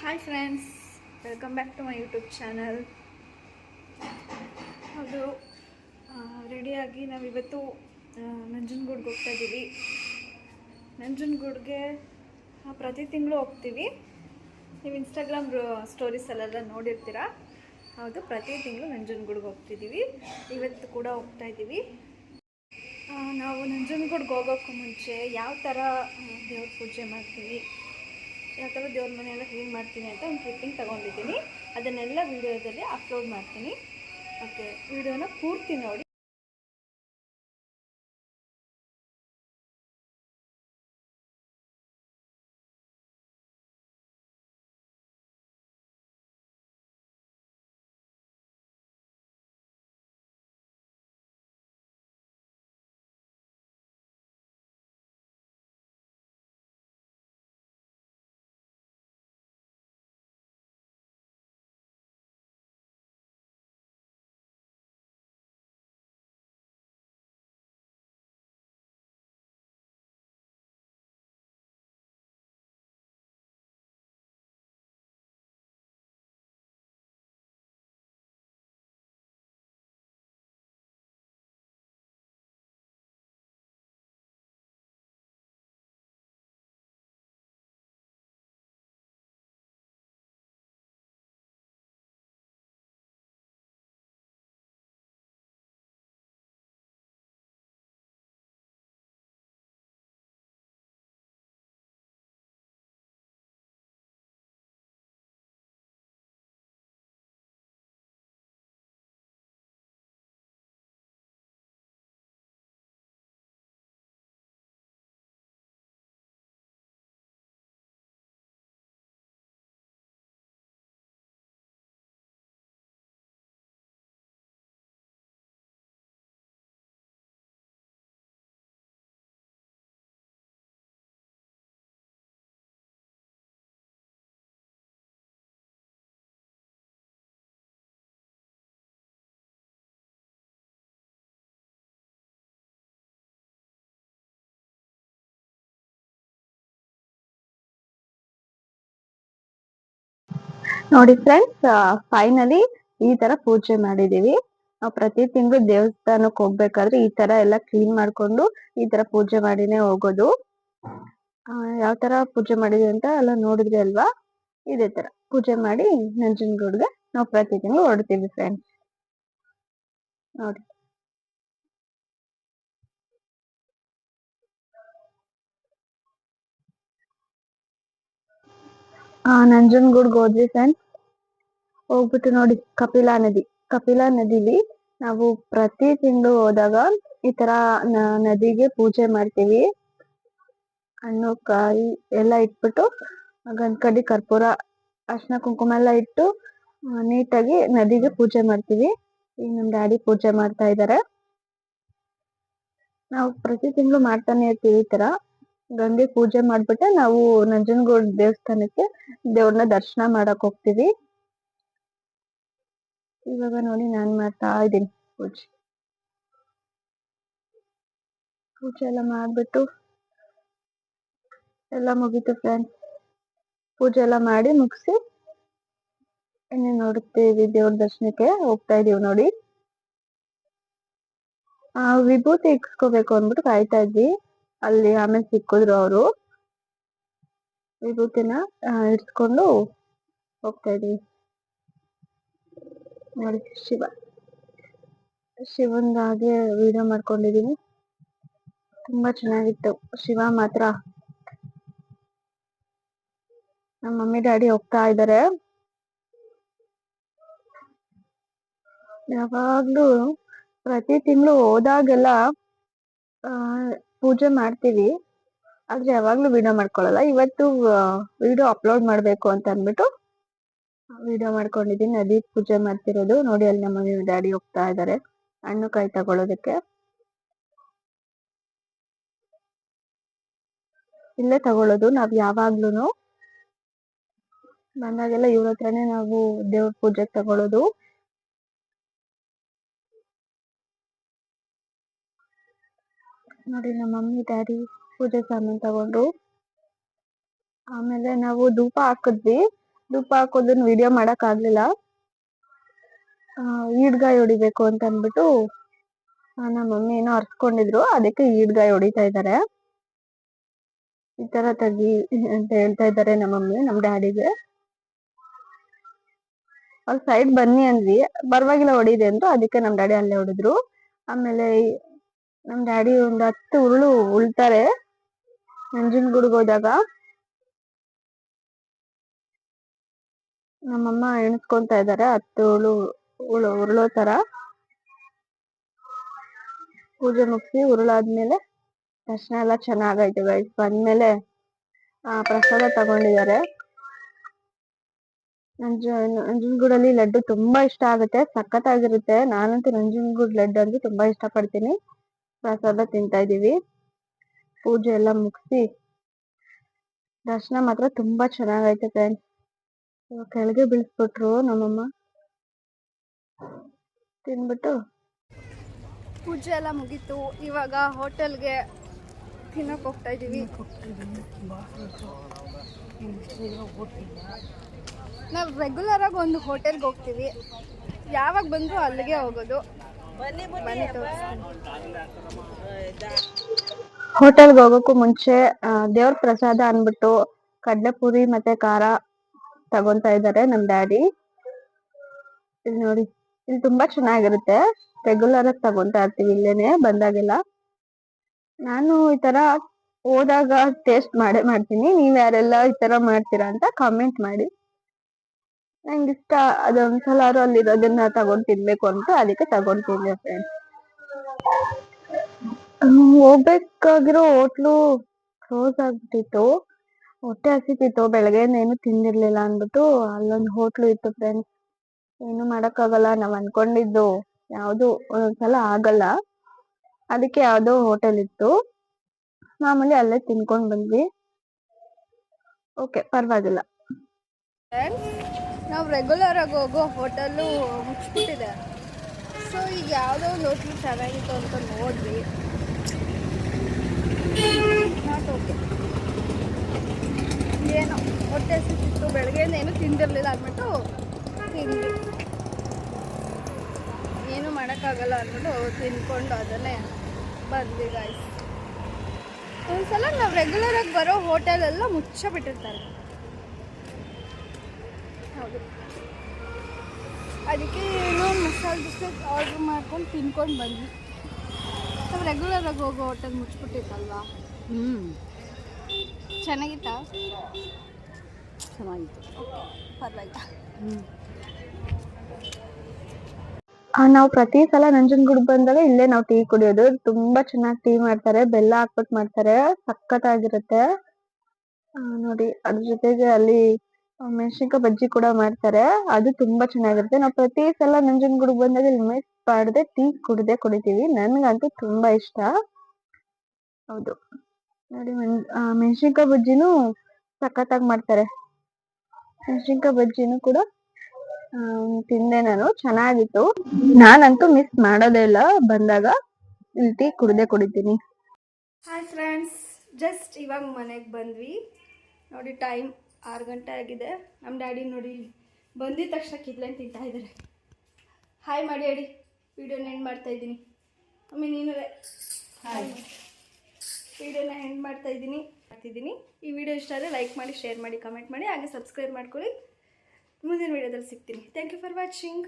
Hi friends welcome back to my YouTube channel ಹೌದು. ರೆಡಿಯಾಗಿ ನಾವಿವತ್ತು ನಂಜನಗೂಡ್ಗೆ ಹೋಗ್ತಾ ಇದ್ದೀವಿ ನಂಜನಗೂಡ್ಗೆ ಪ್ರತಿ ತಿಂಗಳು ಹೋಗ್ತೀವಿ. ನೀವು ಇನ್ಸ್ಟಾಗ್ರಾಮ್ ಸ್ಟೋರೀಸಲ್ಲೆಲ್ಲ ನೋಡಿರ್ತೀರ? ಹೌದು, ಪ್ರತಿ ತಿಂಗಳು ನಂಜನಗೂಡ್ಗೆ ಹೋಗ್ತಿದ್ದೀವಿ ಇವತ್ತು ಕೂಡ ಹೋಗ್ತಾ ಇದ್ದೀವಿ ನಾವು ನಂಜನಗೂಡ್ಗೆ ಹೋಗೋಕ್ಕೂ ಮುಂಚೆ ಯಾವ ಥರ ದೇವ್ರ ಪೂಜೆ ಮಾಡ್ತೀವಿ? ಯಾವ ಥರ ದೇವ್ರ ಮನೆಯೆಲ್ಲ ಕ್ಲೀನ್ ಮಾಡ್ತೀನಿ ಅಂತ ಒಂದು ಕ್ಲಿಪ್ಪಿಂಗ್ ತೊಗೊಂಡಿದ್ದೀನಿ. ಅದನ್ನೆಲ್ಲ ವೀಡಿಯೋದಲ್ಲಿ ಅಪ್ಲೋಡ್ ಮಾಡ್ತೀನಿ. ಓಕೆ, ವಿಡಿಯೋನ ಪೂರ್ತಿ ನೋಡಿ. ನೋಡಿ ಫ್ರೆಂಡ್ಸ್ ಫೈನಲಿ ಈ ತರ ಪೂಜೆ ಮಾಡಿದೀವಿ. ನಾವು ಪ್ರತಿ ತಿಂಗಳು ದೇವಸ್ಥಾನಕ್ಕೆ ಹೋಗ್ಬೇಕಾದ್ರೆ ಈ ತರ ಎಲ್ಲ ಕ್ಲೀನ್ ಮಾಡ್ಕೊಂಡು ಈ ತರ ಪೂಜೆ ಮಾಡಿನೇ ಹೋಗೋದು. ಯಾವ ತರ ಪೂಜೆ ಮಾಡಿದ್ವಿ ಅಂತ ಎಲ್ಲ ನೋಡಿದ್ರಿ ಅಲ್ವಾ? ಇದೇ ತರ ಪೂಜೆ ಮಾಡಿ ನಂಜನಗೂಡ್ಗೆ ನಾವು ಪ್ರತಿ ತಿಂಗಳು ಹೊರಡ್ತೀವಿ ಫ್ರೆಂಡ್ಸ್ ನೋಡಿ. ನಂಜನಗೂಡ್ಗೆ ಹೋದ್ವಿ ಫ್ರೆಂಡ್ಸ್ ಹೋಗ್ಬಿಟ್ಟು ನೋಡಿ ಕಪಿಲಾ ನದಿ. ಕಪಿಲಾ ನದಿಲಿ ನಾವು ಪ್ರತಿ ತಿಂಗಳು ಹೋದಾಗ ಈ ತರ ನದಿಗೆ ಪೂಜೆ ಮಾಡ್ತೀವಿ. ಹಣ್ಣು, ಕಾಯಿ ಎಲ್ಲ ಇಟ್ಬಿಟ್ಟು ಗಂಧಕಡ್ಡಿ ಕರ್ಪೂರ ಅರ್ಶಿನ ಕುಂಕುಮ ಎಲ್ಲ ಇಟ್ಟು ನೀಟಾಗಿ ನದಿಗೆ ಪೂಜೆ ಮಾಡ್ತೀವಿ. ಈಗ ನಮ್ ಡ್ಯಾಡಿ ಪೂಜೆ ಮಾಡ್ತಾ ಇದ್ದಾರೆ ನಾವು ಪ್ರತಿ ತಿಂಗಳು ಮಾಡ್ತಾನೆ ಇರ್ತೀವಿ ಈ ತರ. ಗಂಗೆ ಪೂಜೆ ಮಾಡ್ಬಿಟ್ಟೆ ನಾವು ನಂಜನಗೂಡ್ ದೇವಸ್ಥಾನಕ್ಕೆ ದೇವ್ರನ್ನ ದರ್ಶನ ಮಾಡಕ್ ಹೋಗ್ತೀವಿ. ಇವಾಗ ನೋಡಿ ನಾನ್ ಮಾಡ್ತಾ ಇದ್ದೀನಿ ಪೂಜೆ. ಪೂಜೆ ಎಲ್ಲ ಮಾಡ್ಬಿಟ್ಟು ಎಲ್ಲ ಮುಗೀತು ಫ್ರೆಂಡ್ಸ್ ಪೂಜೆ ಎಲ್ಲ ಮಾಡಿ ಮುಗಿಸಿ ಇನ್ನೇ ನೋಡ್ತೀವಿ ದೇವ್ರ ದರ್ಶನಕ್ಕೆ ಹೋಗ್ತಾ ಇದೀವಿ ನೋಡಿ. ಆ ವಿಭೂತಿ ಇಕ್ಸ್ಕೋಬೇಕು ಅಂದ್ಬಿಟ್ಟು ಕಾಯ್ತಾ ಇದ್ವಿ. ಅಲ್ಲಿ ಆಮೇಲೆ ಸಿಕ್ಕಿದ್ರು ಅವರು. ವಿಭೂತಿನ ಇಟ್ಕೊಂಡು ಹೋಗ್ತಾ ಇದ್ವಿ. ನೋಡಿ, ಶಿವ. ಶಿವಂದಾಗೆ ವಿಡಿಯೋ ಮಾಡ್ಕೊಂಡಿದೀನಿ. ತುಂಬಾ ಚೆನ್ನಾಗಿತ್ತು. ಶಿವ ಮಾತ್ರ. ನಮ್ಮ ಮಮ್ಮಿ, ಡ್ಯಾಡಿ ಹೋಗ್ತಾ ಇದಾರೆ. ಯಾವಾಗ್ಲೂ ಪ್ರತಿ ತಿಂಗಳು ಹೋದಾಗೆಲ್ಲ, ಆ ಪೂಜೆ ಮಾಡ್ತೀವಿ. ಆದ್ರೆ ಯಾವಾಗ್ಲೂ ವಿಡಿಯೋ ಮಾಡ್ಕೊಳ್ಳಲ್ಲ ಇವತ್ತು ವಿಡಿಯೋ ಅಪ್ಲೋಡ್ ಮಾಡ್ಬೇಕು ಅಂತ ಅಂದ್ಬಿಟ್ಟು ವಿಡಿಯೋ ಮಾಡ್ಕೊಂಡಿದೀನಿ. ನದಿ ಪೂಜೆ ಮಾಡ್ತಿರೋದು. ನೋಡಿ, ಅಲ್ಲಿ ನಮ್ಮ ಮಮ್ಮಿ, ಡ್ಯಾಡಿ ಹೋಗ್ತಾ ಇದಾರೆ. ಹಣ್ಣು ಕಾಯಿ ತಗೊಳೋದಕ್ಕೆ. ಇಲ್ಲೇ ತಗೊಳ್ಳೋದು ನಾವ್ ಯಾವಾಗ್ಲೂನು. ಬಂದಾಗೆಲ್ಲ ಇವ್ರ ಹತ್ರನೇ ನಾವು ದೇವ್ರ ಪೂಜೆಗೆ ತಗೊಳ್ಳೋದು ನೋಡಿ, ನಮ್ಮ ಮಮ್ಮಿ, ಡ್ಯಾಡಿ ಪೂಜೆ ಸಾಮಾನ್ ತಗೊಂಡ್ರು. ಆಮೇಲೆ ನಾವು ಧೂಪ ಹಾಕಿದ್ವಿ. ಧೂಪ ಹಾಕೋದನ್ನ ವಿಡಿಯೋ ಮಾಡಕ್ ಆಗ್ಲಿಲ್ಲ. ಈಡ್ಗಾಯಿ ಹೊಡಿಬೇಕು ಅಂತ ಅಂದ್ಬಿಟ್ಟು ನಮ್ಮ ಮಮ್ಮಿ ಏನೋ ಅರ್ಸ್ಕೊಂಡಿದ್ರು. ಅದಕ್ಕೆ ಈಡ್ಗಾಯಿ ಹೊಡಿತಾ ಇದ್ದಾರೆ ಈ ತರ ತೆಗಿ ಅಂತ ಹೇಳ್ತಾ ಇದ್ದಾರೆ ನಮ್ಮ ಮಮ್ಮಿ ನಮ್ ಡ್ಯಾಡಿಗೆ. ಅವ್ರ ಸೈಡ್ ಬನ್ನಿ ಅಂದ್ವಿ. ಪರವಾಗಿಲ್ಲ, ಹೊಡಿದೆ ಅಂದ್ರು. ಅದಕ್ಕೆ ನಮ್ ಡ್ಯಾಡಿ ಅಲ್ಲೇ ಹೊಡಿದ್ರು. ಆಮೇಲೆ ನಮ್ ಡ್ಯಾಡಿ ಒಂದ್ ಹತ್ತು ಉರುಳು ಉಳ್ತಾರೆ. ನಂಜನಗೂಡಿಗೆ ಹೋದಾಗ. ನಮ್ಮಮ್ಮ ಎಣಿಸ್ಕೊಂತ ಇದ್ದಾರೆ ಹತ್ತು ಉರುಳು ಉಳು, ಉರುಳೋ ತರ. ಪೂಜೆ ಮುಗಿಸಿ ಉರುಳಾದ್ಮೇಲೆ ದರ್ಶನ ಎಲ್ಲ ಚೆನ್ನಾಗೈತೆ ಗೈಸ್ ಬಂದ್ಮೇಲೆ, ಆ ಪ್ರಸಾದ ತಗೊಂಡಿದ್ದಾರೆ. ನಂಜ ನಂಜನಗೂಡಲ್ಲಿ ಲಡ್ಡು ತುಂಬಾ ಇಷ್ಟ ಆಗುತ್ತೆ, ಸಖತ್ತಾಗಿರುತ್ತೆ. ನಾನಂತೂ ನಂಜನಗೂಡ್ ಲಡ್ಡು ಅಂದ್ರೆ ತುಂಬಾ ಇಷ್ಟ ಪಡ್ತೀನಿ ಪ್ರಸಾದ ತಿಂತಾ ಇದೀವಿ ಪೂಜೆ ಎಲ್ಲ ಮುಗಿಸಿ ದರ್ಶನ ಮಾತ್ರ ತುಂಬಾ ಚೆನ್ನಾಗೈತೆ ಫ್ರೆಂಡ್ಸ್ ಕೆಳಗೆ ಬೀಳ್ಸ್ಬಿಟ್ರು ನಮ್ಮಮ್ಮ. ತಿನ್ಬಿಟ್ಟು ಪೂಜೆ ಎಲ್ಲ ಮುಗೀತು. ಇವಾಗ ಹೋಟೆಲ್ಗೆ ತಿನ್ನಕ್ ಹೋಗ್ತಾ ಇದ್ದೀವಿ ನಾವು ರೆಗ್ಯುಲರ್ ಆಗಿ ಒಂದು ಹೋಟೆಲ್ಗೆ ಹೋಗ್ತೀವಿ. ಯಾವಾಗ ಬಂದ್ರು ಅಲ್ಲಿಗೆ ಹೋಗೋದು. ಹೋಟೆಲ್ಗೆ ಹೋಗೋಕ್ಕೂ ಮುಂಚೆ ದೇವ್ರ ಪ್ರಸಾದ ಅನ್ಬಿಟ್ಟು ಕಡ್ಲೆಪುರಿ ಮತ್ತೆ ಖಾರ ತಗೊಂತಾ ಇದ್ದಾರೆ ನಮ್ ಡ್ಯಾಡಿ. ಇಲ್ಲಿ ನೋಡಿ ಇಲ್ಲಿ ತುಂಬಾ ಚೆನ್ನಾಗಿರುತ್ತೆ. ರೆಗ್ಯುಲರ್ ಆಗಿ ತಗೊಂತಾ ಇರ್ತೀವಿ ಇಲ್ಲೇನೆ ಬಂದಾಗೆಲ್ಲ. ನಾನು ಈ ತರ ಹೋದಾಗ ಟೇಸ್ಟ್ ಮಾಡೇ ಮಾಡ್ತೀನಿ. ನೀವ್ ಯಾರೆಲ್ಲ ಈ ತರ ಮಾಡ್ತೀರಾ ಅಂತ ಕಾಮೆಂಟ್ ಮಾಡಿ. ನಂಗೆ ಇಷ್ಟ ಅದೊಂದ್ಸಲಾರು ಅಲ್ಲಿರೋದನ್ನ ತಗೊಂಡ್ ತಿನ್ಬೇಕು ಅಂತ ಅದಕ್ಕೆ ತಗೊಂಡ್ ತಿಂದೆ ಫ್ರೆಂಡ್ಸ್ ಹೋಗ್ಬೇಕಾಗಿರೋ ಹೋಟ್ಲು ಕ್ಲೋಸ್ ಆಗ್ಬಿಟ್ಟಿತ್ತು. ಹೊಟ್ಟೆ ಹಸಿತಿತ್ತು. ಬೆಳಗ್ಗೆಯಿಂದ ಏನು ತಿಂದಿರ್ಲಿಲ್ಲ ಅಂದ್ಬಿಟ್ಟು ಅಲ್ಲೊಂದು ಹೋಟ್ಲು ಇತ್ತು ಫ್ರೆಂಡ್ಸ್ ಏನು ಮಾಡಕ್ಕಾಗಲ್ಲ. ನಾವ್ ಅನ್ಕೊಂಡಿದ್ದು ಯಾವ್ದು ಒಂದೊಂದ್ಸಲ ಆಗಲ್ಲ. ಅದಕ್ಕೆ ಯಾವ್ದೋ ಹೋಟೆಲ್ ಇತ್ತು. ಮಾಮೂಲಿ ಅಲ್ಲೇ ತಿನ್ಕೊಂಡ್ ಬಂದ್ವಿ. ಓಕೆ ಪರವಾಗಿಲ್ಲ. ನಾವು ರೆಗ್ಯುಲರ್ ಆಗಿ ಹೋಗೋ ಹೋಟೆಲ್ಲು ಮುಚ್ಚಿಬಿಟ್ಟಿದೆ. ಸೊ ಈಗ ಯಾವುದೋ ಒಂದು ಹೋಟ್ಲು ಚೆನ್ನಾಗಿತ್ತು ಅಂತ ನೋಡಿದ್ವಿ ನಾಟ್ ಓಕೆ ಏನೋ ಹೊಟ್ಟೆ ಸಿಕ್ಕಿತ್ತು ಬೆಳಗ್ಗೆಯಿಂದ ಏನು ತಿಂದಿರಲಿಲ್ಲ ಅಂದ್ಬಿಟ್ಟು ತಿಂದ್ವಿ ಏನು ಮಾಡೋಕ್ಕಾಗಲ್ಲ ಅಂದ್ಬಿಟ್ಟು ತಿನ್ಕೊಂಡು ಅದನ್ನೇ ಬಂದ್ವಿ ಗಾಯ್ಸ್ ಒಂದ್ಸಲ ನಾವು ರೆಗ್ಯುಲರ್ ಆಗಿ ಬರೋ ಹೋಟೆಲೆಲ್ಲ ಮುಚ್ಚ ಬಿಟ್ಟಿರ್ತಾರೆ ಹೌದು ಅದಕ್ಕೆ ಏನೋ ಮಸಾಲೆ ದೋಸೆ ಆರ್ಡ್ರ್ ಮಾಡ್ಕೊಂಡು ತಿನ್ಕೊಂಡು ಬಂದ್ವಿ. ನಾವು ರೆಗ್ಯುಲರ್ ಆಗಿ ಹೋಗೋ ಹೋಟೆಲ್ ಮುಚ್ಚಿಬಿಟ್ಟಿತ್ತಲ್ವಾ? ಹ್ಞೂ ಚೆನ್ನಾಗಿತ್ತಾ? ಚೆನ್ನಾಗಿತ್ತು. ಓಕೆ ಪರವಾಗಿಲ್ಲ. ಹ್ಞೂ ಆ, ನಾವು ಪ್ರತಿ ಸಲ ನಂಜನಗೂಡ್ ಬಂದಾಗ ಇಲ್ಲೇ ನಾವು ಟೀ ಕುಡಿಯೋದು. ತುಂಬಾ ಚೆನ್ನಾಗಿ ಟೀ ಮಾಡ್ತಾರೆ ಬೆಲ್ಲ ಹಾಕ್ಬಿಟ್ಟು ಮಾಡ್ತಾರೆ. ಸಖತ್ತಾಗಿರುತ್ತೆ. ನೋಡಿ ಅದ್ರ ಜೊತೆಗೆ ಅಲ್ಲಿ ಮೆಣಸಿನ್ಕಾಯಿ ಬಜ್ಜಿ ಕೂಡ ಮಾಡ್ತಾರೆ. ಅದು ತುಂಬಾ ಚೆನ್ನಾಗಿರುತ್ತೆ. ನಾವು ಪ್ರತಿ ಸಲ ನಂಜನಗೂಡಿಗೆ ಬಂದಾಗ ಮಿಸ್ ಮಾಡದೆ, ಟೀ ಕುಡ್ದೆ ಕುಡಿತೀವಿ. ನನ್ಗಂತೂ ತುಂಬಾ ಇಷ್ಟ. ಹೌದು. ನೋಡಿ ಮೆಣಸಿನ್ಕಾಯಿ ಬಜ್ಜಿನೂ ಸಖತ್ತಾಗಿ ಮಾಡ್ತಾರೆ. ಮೆಣಸಿನ್ಕಾಯಿ ಬಜ್ಜಿನೂ ಕೂಡ ತಿಂದೆ ನಾನು. ಚೆನ್ನಾಗಿತ್ತು. ನಾನಂತೂ ಮಿಸ್ ಮಾಡೋದೇ ಇಲ್ಲ. ಬಂದಾಗ ಇಲ್ಲಿ ಟೀ ಕುಡ್ದೆ ಕುಡಿತೀನಿ. ಹಾಯ್ ಫ್ರೆಂಡ್ಸ್ ಜಸ್ಟ್ ಇವಾಗ ಮನೆಗೆ ಬಂದ್ವಿ. ನೋಡಿ ಟೈಮ್ ಆರು ಗಂಟೆ ಆಗಿದೆ. ನಮ್ಮ ಡ್ಯಾಡಿ ನೋಡಿ ಬಂದಿದ ತಕ್ಷಣ ಕಿತ್ಲೆನ್ ತಿಂತಾ ಇದ್ದಾರೆ ಹಾಯ್ ಮಾಡಿ ಅಡಿ ವಿಡಿಯೋನ ಎಂಡ್ ಮಾಡ್ತಾ ಇದ್ದೀನಿ. ಮಮ್ಮಿ ನೀನು ಹಾಯ್ ವಿಡಿಯೋನ ಎಂಡ್ ಮಾಡ್ತಾ ಇದ್ದೀನಿ. ಮಾಡ್ತಿದ್ದೀನಿ. ಈ ವಿಡಿಯೋ ಇಷ್ಟ ಆದರೆ ಲೈಕ್ ಮಾಡಿ ಶೇರ್ ಮಾಡಿ ಕಮೆಂಟ್ ಮಾಡಿ ಹಾಗೆ ಸಬ್ಸ್ಕ್ರೈಬ್ ಮಾಡ್ಕೊಳ್ಳಿ. ಮುಂದಿನ ವಿಡಿಯೋದಲ್ಲಿ ಸಿಗ್ತೀನಿ. Thank you for watching